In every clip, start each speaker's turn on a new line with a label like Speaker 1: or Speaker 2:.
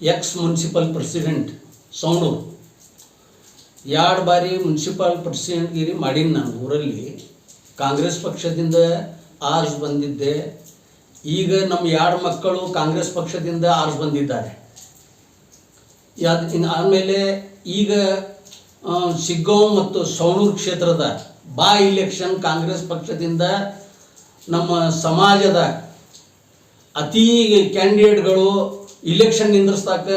Speaker 1: X municipal president ಸೌಂಡೂರು ಎರಡು ಬಾರಿ municipal ಪ್ರೆಸಿಡೆಂಟ್ಗಿರಿ ಮಾಡೀನಿ ನಾನು ಊರಲ್ಲಿ. ಕಾಂಗ್ರೆಸ್ ಪಕ್ಷದಿಂದ ಆರ್ಸ್ ಬಂದಿದ್ದೆ. ಈಗ ನಮ್ಮ ಎರಡು ಮಕ್ಕಳು ಕಾಂಗ್ರೆಸ್ ಪಕ್ಷದಿಂದ ಆರ್ಸ್ ಬಂದಿದ್ದಾರೆ. ಇನ್ನು ಆಮೇಲೆ ಈಗ ಸಿಗ್ಗೋ ಮತ್ತು ಸೌಣೂರು ಕ್ಷೇತ್ರದ ಬಾ ಇಲೆಕ್ಷನ್ ಕಾಂಗ್ರೆಸ್ ಪಕ್ಷದಿಂದ ನಮ್ಮ ಸಮಾಜದ ಅತೀ ಕ್ಯಾಂಡಿಡೇಟ್ಗಳು ಇಲೆಕ್ಷನ್ ನಿಂದ್ರಿಸ್ತಾಕ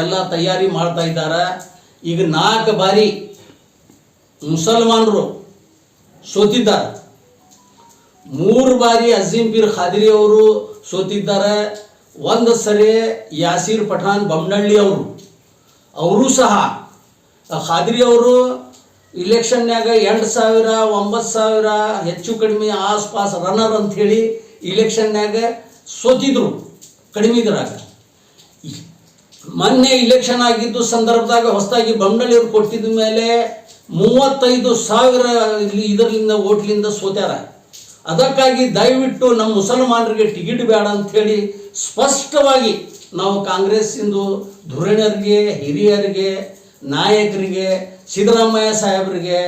Speaker 1: ಎಲ್ಲ ತಯಾರಿ ಮಾಡ್ತಾ ಇದ್ದಾರೆ. ಈಗ ನಾಲ್ಕು ಬಾರಿ ಮುಸಲ್ಮಾನರು ಸೋತಿದ್ದಾರೆ. ಮೂರು ಬಾರಿ ಅಜೀಂ ಪೀರ್ ಖಾದ್ರಿ ಅವರು ಸೋತಿದ್ದಾರೆ. ಒಂದು ಸರಿ ಯಾಸೀರ್ ಪಠಾನ್ ಬೊಮ್ಮನಹಳ್ಳಿ ಅವರು. ಅವರು ಸಹ ಖಾದ್ರಿ ಅವರು ಇಲೆಕ್ಷನ್ನಾಗ ಎಂಟು ಸಾವಿರ ಒಂಬತ್ತು ಸಾವಿರ ಹೆಚ್ಚು ಕಡಿಮೆ ಆಸ್ಪಾಸ್ ರನ್ನರ್ ಅಂಥೇಳಿ ಇಲೆಕ್ಷನ್ನಾಗ ಸೋತಿದ್ರು ಕಡಿಮೆ ಇದ್ರಾಗ. ಮೊನ್ನೆ ಇಲೆಕ್ಷನ್ ಆಗಿದ್ದು ಸಂದರ್ಭದಾಗ ಹೊಸದಾಗಿ ಬಂಗಳೂರು ಕೊಟ್ಟಿದ ಮೇಲೆ ಮೂವತ್ತೈದು ಸಾವಿರ ಇಲ್ಲಿ ಇದರಿಂದ ಓಟ್ಲಿಂದ ಸೋತ್ಯಾರ. ಅದಕ್ಕಾಗಿ ದಯವಿಟ್ಟು ನಮ್ಮ ಮುಸಲ್ಮಾನರಿಗೆ ಟಿಕೆಟ್ ಬೇಡ ಅಂಥೇಳಿ ಸ್ಪಷ್ಟವಾಗಿ ನಾವು ಕಾಂಗ್ರೆಸ್ಸಿಂದು ಧುರಣರಿಗೆ, ಹಿರಿಯರಿಗೆ, ನಾಯಕರಿಗೆ, ಸಿದ್ದರಾಮಯ್ಯ ಸಾಹೇಬರಿಗೆ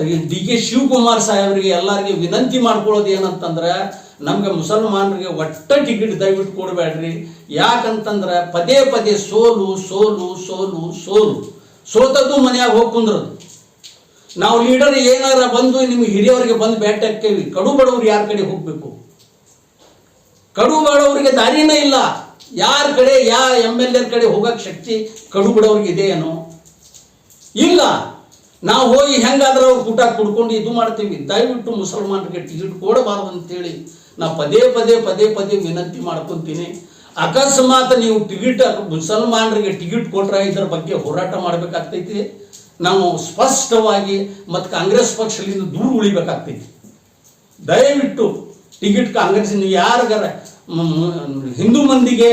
Speaker 1: ಡಿ ಕೆ ಶಿವಕುಮಾರ್ ಸಾಹೇಬ್ರಿಗೆ ಎಲ್ಲರಿಗೆ ವಿನಂತಿ ಮಾಡ್ಕೊಳ್ಳೋದು ಏನಂತಂದ್ರೆ, ನಮ್ಗೆ ಮುಸಲ್ಮಾನರಿಗೆ ಒಟ್ಟ ಟಿಕೆಟ್ ದಯವಿಟ್ಟು ಕೊಡಬೇಡ್ರಿ. ಯಾಕಂತಂದ್ರೆ ಪದೇ ಪದೇ ಸೋಲು ಸೋಲು ಸೋಲು ಸೋಲು. ಸೋತದ್ದು ಮನೆಯಾಗ ಹೋಗಿ ಕುಂದ್ರದು. ನಾವು ಲೀಡರ್ ಏನಾರ ಬಂದು ನಿಮ್ಗೆ ಹಿರಿಯವರಿಗೆ ಬಂದು ಭೇಟಿ ಹಾಕ್ತೇವಿ. ಕಡು ಬಡವ್ರು ಯಾರ ಕಡೆ ಹೋಗ್ಬೇಕು? ಕಡು ಬಡವರಿಗೆ ದಾರಿನೇ ಇಲ್ಲ. ಯಾರ ಕಡೆ, ಯಾ ಎಂ ಎಲ್ ಎರ್ ಕಡೆ ಹೋಗಕ್ಕೆ ಶಕ್ತಿ ಕಡು ಬಡವ್ರಿಗೆ ಇದೆಯೇನೋ ಇಲ್ಲ. ನಾವು ಹೋಗಿ ಹೆಂಗಾದ್ರೆ ಊಟ ಕುಡ್ಕೊಂಡು ಇದು ಮಾಡ್ತೀವಿ. ದಯವಿಟ್ಟು ಮುಸಲ್ಮಾನರಿಗೆ ಟಿಕೆಟ್ ಕೊಡಬಾರ್ದು ಅಂತೇಳಿ ನಾ ಪದೇ ಪದೇ ಪದೇ ಪದೇ ವಿನಂತಿ ಮಾಡ್ಕೊತೀನಿ. ಅಕಸ್ಮಾತ್ ನೀವು ಟಿಕೆಟ್ ಮುಸಲ್ಮಾನರಿಗೆ ಟಿಕೆಟ್ ಕೊಟ್ರೆ ಇದರ ಬಗ್ಗೆ ಹೋರಾಟ ಮಾಡಬೇಕಾಗ್ತೈತಿ. ನಾವು ಸ್ಪಷ್ಟವಾಗಿ ಮತ್ತು ಕಾಂಗ್ರೆಸ್ ಪಕ್ಷದಿಂದ ದೂರ ಉಳಿಬೇಕಾಗ್ತೈತಿ. ದಯವಿಟ್ಟು ಟಿಕೆಟ್ ಕಾಂಗ್ರೆಸ್ ಯಾರಿಗಾರ ಹಿಂದೂ ಮಂದಿಗೆ,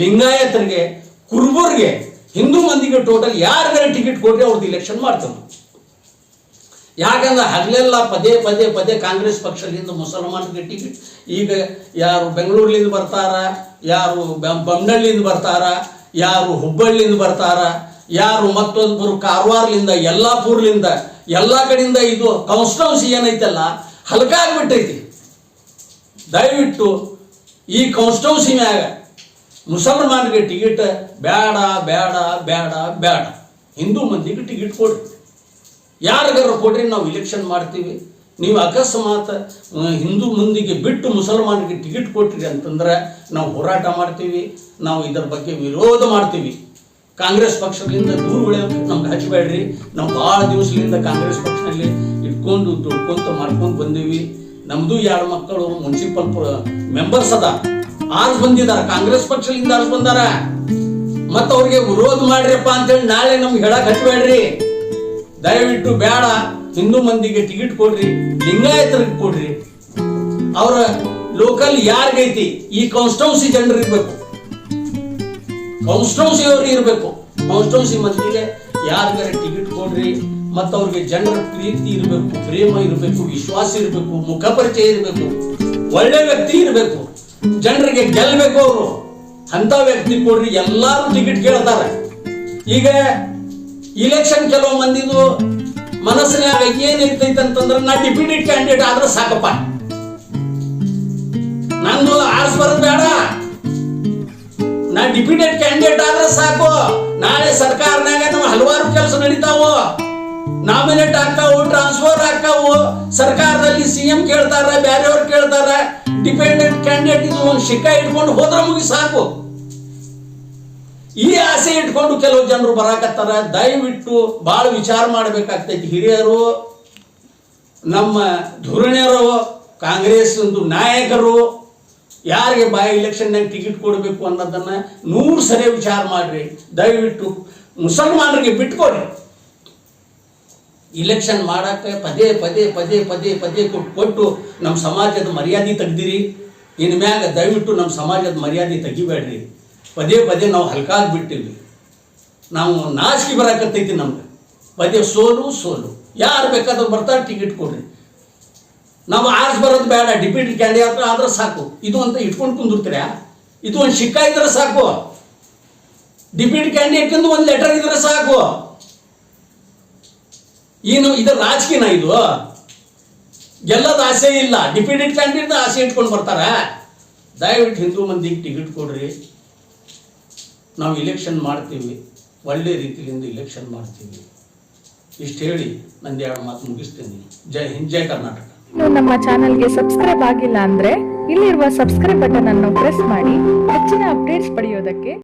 Speaker 1: ಲಿಂಗಾಯತರಿಗೆ, ಕುರುಬರಿಗೆ, ಹಿಂದೂ ಮಂದಿಗೆ ಟೋಟಲ್ ಯಾರಿಗಾರ ಟಿಕೆಟ್ ಕೊಟ್ಟರೆ ಅವ್ರದ್ದು ಇಲೆಕ್ಷನ್ ಮಾಡ್ತಾರೆ. ಯಾಕಂದ್ರೆ ಹಗಲೆಲ್ಲ ಪದೇ ಪದೇ ಪದೇ ಕಾಂಗ್ರೆಸ್ ಪಕ್ಷದಿಂದ ಮುಸಲ್ಮಾನ್ಗೆ ಟಿಕೆಟ್ ಈಗ ಯಾರು ಬೆಂಗಳೂರಿನಿಂದ ಬರ್ತಾರ, ಯಾರು ಬ- ಬೊಮ್ಮನಹಳ್ಳಿಯಿಂದ ಬರ್ತಾರ, ಯಾರು ಹುಬ್ಬಳ್ಳಿಯಿಂದ ಬರ್ತಾರ, ಯಾರು ಮತ್ತೊಂದು ಕಾರವಾರ್ಲಿಂದ, ಯಲ್ಲಾಪುರ್ಲಿಂದ, ಎಲ್ಲ ಕಡೆಯಿಂದ ಇದು ಕಾನ್ಸ್ಟಿಟ್ಯೂನ್ಸಿ ಏನೈತಲ್ಲ, ಹಲಕಾಗ್ಬಿಟ್ಟೈತಿ. ದಯವಿಟ್ಟು ಈ ಕಾನ್ಸ್ಟಿಟ್ಯೂನ್ಸಿ ಮ್ಯಾಗ ಮುಸಲ್ಮಾನರಿಗೆ ಟಿಕೆಟ್ ಬೇಡ ಬೇಡ ಬೇಡ ಬೇಡ. ಹಿಂದೂ ಮಂದಿಗೆ ಟಿಕೆಟ್ ಕೊಡ್ರಿ. ಯಾರಿಗಾರು ಕೊಡ್ರಿ, ನಾವು ಇಲೆಕ್ಷನ್ ಮಾಡ್ತೀವಿ. ನೀವು ಅಕಸ್ಮಾತ್ ಹಿಂದೂ ಮಂದಿಗೆ ಬಿಟ್ಟು ಮುಸಲ್ಮಾನಿಗೆ ಟಿಕೆಟ್ ಕೊಟ್ಟಿರಿ ಅಂತಂದ್ರೆ ನಾವು ಹೋರಾಟ ಮಾಡ್ತೀವಿ, ನಾವು ಇದರ ಬಗ್ಗೆ ವಿರೋಧ ಮಾಡ್ತೀವಿ. ಕಾಂಗ್ರೆಸ್ ಪಕ್ಷದಿಂದ ದೂರ ಉಳಿಯೋಕೆ ನಮ್ಗೆ ಹಚ್ಚಬೇಡ್ರಿ. ನಾವು ಭಾಳ ದಿವಸದಿಂದ ಕಾಂಗ್ರೆಸ್ ಪಕ್ಷದಲ್ಲಿ ಇಟ್ಕೊಂಡು ದುಡ್ಕೊಂತ ಮಾಡ್ಕೊಂಡು ಬಂದೀವಿ. ನಮ್ಮದು ಎರಡು ಮಕ್ಕಳು ಮುನ್ಸಿಪಲ್ ಮೆಂಬರ್ಸ್ ಅದ. ಆರ್ಸ್ ಬಂದಿದ್ದಾರೆ, ಕಾಂಗ್ರೆಸ್ ಪಕ್ಷದಿಂದ ಆರ್ಸ್ ಬಂದಾರ. ಮತ್ತ ಅವ್ರಿಗೆ ವಿರೋಧ ಮಾಡ್ರಿಪ್ಪ ಅಂತೇಳಿ ನಾಳೆ ನಮ್ಗೆ ಹೇಳಕ್ ಹಚ್ಚಬೇಡ್ರಿ. ದಯವಿಟ್ಟು ಬೇಡ. ಹಿಂದೂ ಮಂದಿಗೆ ಟಿಕೆಟ್ ಕೊಡ್ರಿ ಲಿಂಗಾಯತರಿಗೆ ಕೊಡ್ರಿ. ಅವರ ಲೋಕಲ್ ಯಾರಿಗೈತಿ ಈ ಕಾನ್ಸ್ಟೌನ್ಸಿ ಜನರು ಇರ್ಬೇಕು. ಕಾನ್ಸ್ಟೌನ್ಸಿ ಅವರು ಇರಬೇಕು. ಕಾನ್ಸ್ಟೌನ್ಸಿ ಮಂದಿಗೆ ಯಾರಿಗಾರ ಟಿಕೆಟ್ ಕೊಡ್ರಿ, ಮತ್ತು ಅವ್ರಿಗೆ ಜನರ ಪ್ರೀತಿ ಇರಬೇಕು, ಪ್ರೇಮ ಇರಬೇಕು, ವಿಶ್ವಾಸ ಇರಬೇಕು, ಮುಖ ಪರಿಚಯ ಇರಬೇಕು, ಒಳ್ಳೆ ವ್ಯಕ್ತಿ ಇರಬೇಕು. ಜನರಿಗೆ ಗೆಲ್ಲಬೇಕು ಅವರು. ಅಂತ ವ್ಯಕ್ತಿ ಕೊಡ್ರಿ, ಎಲ್ಲಾರು ಟಿಕೆಟ್ ಕೇಳ್ತಾರೆ. ಈಗ ಇಲೆಕ್ಷನ್ ಕೆಲವು ಮಂದಿದು ಮನಸ್ಸಿನಾಗ ಏನಿರ್ತೈತೆ ಅಂತಂದ್ರೆ, ನಾ ಡಿಪ್ಯೂಟಿ ಕ್ಯಾಂಡಿಡೇಟ್ ಆದ್ರೆ ಸಾಕಪ್ಪ. ನಂದು ಆರ್ಸ್ ಬೇಡ. ನಾ ಡಿಪ್ಯೂಟೆಡ್ ಕ್ಯಾಂಡಿಡೇಟ್ ಆದ್ರೆ ಸಾಕು. ನಾಳೆ ಸರ್ಕಾರದಾಗ ನಮ್ಮ ಹಲವಾರು ಕೆಲಸ ನಡೀತಾವು. Nominate ಆಗ್ತಾವು transfer ಆಗ್ತಾವು. ಸರ್ಕಾರದಲ್ಲಿ ಸಿ ಎಂ ಕೇಳ್ತಾರ ಬೇರೆಯವ್ರು ಕೇಳ್ತಾರ ಡಿಪೆಂಡೆಂಟ್ ಕ್ಯಾಂಡಿಡೇಟ್ ಇದು ಒಂದು ಶಿಕ್ಕ ಇಟ್ಕೊಂಡು ಹೋದ್ರೆ ಮುಗಿ ಸಾಕು. ಈ ಆಸೆ ಇಟ್ಕೊಂಡು ಕೆಲವು ಜನರು ಬರಾಕತ್ತಾರ. ದಯವಿಟ್ಟು ಭಾಳ ವಿಚಾರ ಮಾಡಬೇಕಾಗ್ತೈತಿ ಹಿರಿಯರು, ನಮ್ಮ ಧುರಣರು ಕಾಂಗ್ರೆಸ್ ನಾಯಕರು, ಯಾರಿಗೆ ಬಾಯ್ ಇಲೆಕ್ಷನ್ನಾಗ ಟಿಕೆಟ್ ಕೊಡಬೇಕು ಅನ್ನೋದನ್ನ ನೂರು ಸರಿ ವಿಚಾರ ಮಾಡ್ರಿ. ದಯವಿಟ್ಟು ಮುಸಲ್ಮಾನರಿಗೆ ಬಿಟ್ಕೊಡ್ರಿ ಇಲೆಕ್ಷನ್ ಮಾಡಕ್ಕೆ ಪದೇ ಪದೇ ಪದೇ ಪದೇ ಪದೇ ಕೊಟ್ಟು ಕೊಟ್ಟು ನಮ್ಮ ಸಮಾಜದ ಮರ್ಯಾದೆ ತೆಗ್ದಿರಿ. ಇನ್ಮ್ಯಾಗ ದಯವಿಟ್ಟು ನಮ್ಮ ಸಮಾಜದ ಮರ್ಯಾದೆ ತೆಗಿಬೇಡ್ರಿ. ಪದೇ ಪದೇ ನಾವು ಹಲ್ಕಾಗಿ ಬಿಟ್ಟಿವಿ ನಾವು ನಾಚಿಕೆ ಬರಕತ್ತೈತಿ ನಮ್ಗೆ. ಪದೇ ಸೋಲು ಸೋಲು. ಯಾರು ಬೇಕಾದ್ರೂ ಬರ್ತಾರೆ ಟಿಕೆಟ್ ಕೊಡ್ರಿ. ನಾವು ಆರ್ಸ್ ಬರೋದು ಬೇಡ, ಡಿಪ್ಯೂಟಿ ಕ್ಯಾಂಡಿಡೇಟ್ ಆದ್ರೆ ಸಾಕು. ಇದು ಅಂತ ಇಟ್ಕೊಂಡು ಕುಂದಿರ್ತೀರಾ? ಇದು ಒಂದು ಶಿಕ್ಕ ಇದ್ರೆ ಸಾಕು. ಡಿಪ್ಯೂಟಿ ಕ್ಯಾಂಡಿಡೇಟ್ ಒಂದು ಲೆಟರ್ ಇದ್ರೆ ಸಾಕು. ಏನು, ಇದು ರಾಜಕೀಯನ ಇದು? ಎಲ್ಲದ ಆಸೆ ಇಲ್ಲ. ಡಿಪ್ಯೂಟಿ ಕ್ಯಾಂಡಿಡೇಟ್ ಆಸೆ ಇಟ್ಕೊಂಡು ಬರ್ತಾರ. ದಯವಿಟ್ಟು ಹಿಂದೂ ಮಂದಿಗೆ ಟಿಕೆಟ್ ಕೊಡ್ರಿ. ನಾವು ಇಲೆಕ್ಷನ್ ಮಾಡ್ತೀವಿ, ಒಳ್ಳೆ ರೀತಿಯಿಂದ ಇಲೆಕ್ಷನ್ ಮಾಡ್ತೀವಿ. ಇಷ್ಟು ಹೇಳಿ ನಂದು ಎರಡು ಮಾತು ಮುಗಿಸ್ತೀನಿ. ಜೈ ಹಿಂದ್, ಜೈ ಕರ್ನಾಟಕ.
Speaker 2: ಇನ್ನು ನಮ್ಮ ಚಾನೆಲ್ಗೆ ಸಬ್ಸ್ಕ್ರೈಬ್ ಆಗಿಲ್ಲ ಅಂದ್ರೆ ಇಲ್ಲಿರುವ ಸಬ್ಸ್ಕ್ರೈಬ್ ಬಟನ್ ಅನ್ನು ಪ್ರೆಸ್ ಮಾಡಿ ಹೆಚ್ಚಿನ ಅಪ್ಡೇಟ್ಸ್ ಪಡೆಯೋದಕ್ಕೆ